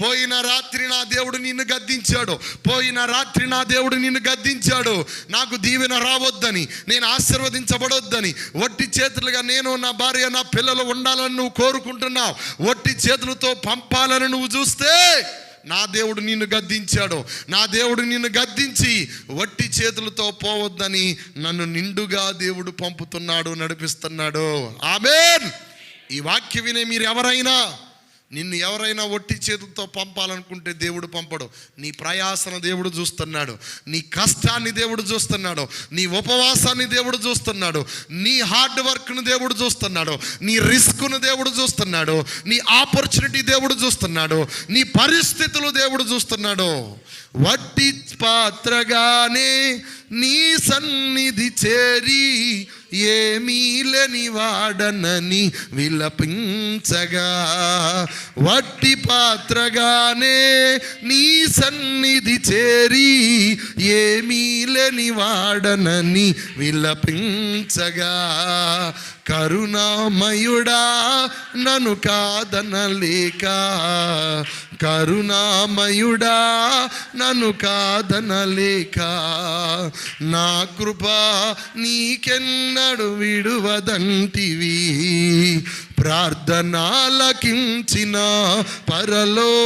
పోయిన రాత్రి నా దేవుడు నిన్ను గద్దించాడు. పోయిన రాత్రి నా దేవుడు నిన్ను గద్దించాడు. నాకు దీవెన రావద్దని నేను ఆశీర్వదించబడొద్దని వట్టి చేతులుగా నేను నా భార్య నా పిల్లలు ఉండాలని నువ్వు కోరుకుంటున్నావు. వట్టి చేతులతో పంపాలని నువ్వు చూస్తే నా దేవుడు నిన్ను గద్దించాడు. నా దేవుడు నిన్ను గద్దించి వట్టి చేతులతో పోవద్దని నన్ను నిండుగా దేవుడు పంపుతున్నాడు నడిపిస్తున్నాడు. ఆమెన్. ఈ వాక్య వినే మీరు ఎవరైనా నిన్ను ఎవరైనా ఒట్టి చేతులతో పంపాలనుకుంటే దేవుడు పంపడు. నీ ప్రయాసన దేవుడు చూస్తున్నాడు. నీ కష్టాన్ని దేవుడు చూస్తున్నాడు. నీ ఉపవాసాన్ని దేవుడు చూస్తున్నాడు. నీ హార్డ్ వర్క్ను దేవుడు చూస్తున్నాడు. నీ రిస్క్ను దేవుడు చూస్తున్నాడు. నీ ఆపర్చునిటీ దేవుడు చూస్తున్నాడు. నీ పరిస్థితులు దేవుడు చూస్తున్నాడు. వట్టి పాత్రగానే నీ సన్నిధి చేరి ఏమీలని వాడనని విలపించగా వట్టి పాత్రగానే నీ సన్నిధి చేరి ఏమీలని వాడనని విలపించగా కరుణామయుడా నను కాదనలేక కరుణామయుడా నన్ను కాదనలేక నా కృప నాడు విడువదంటివి. ప్రార్థనాలకించిన పరలో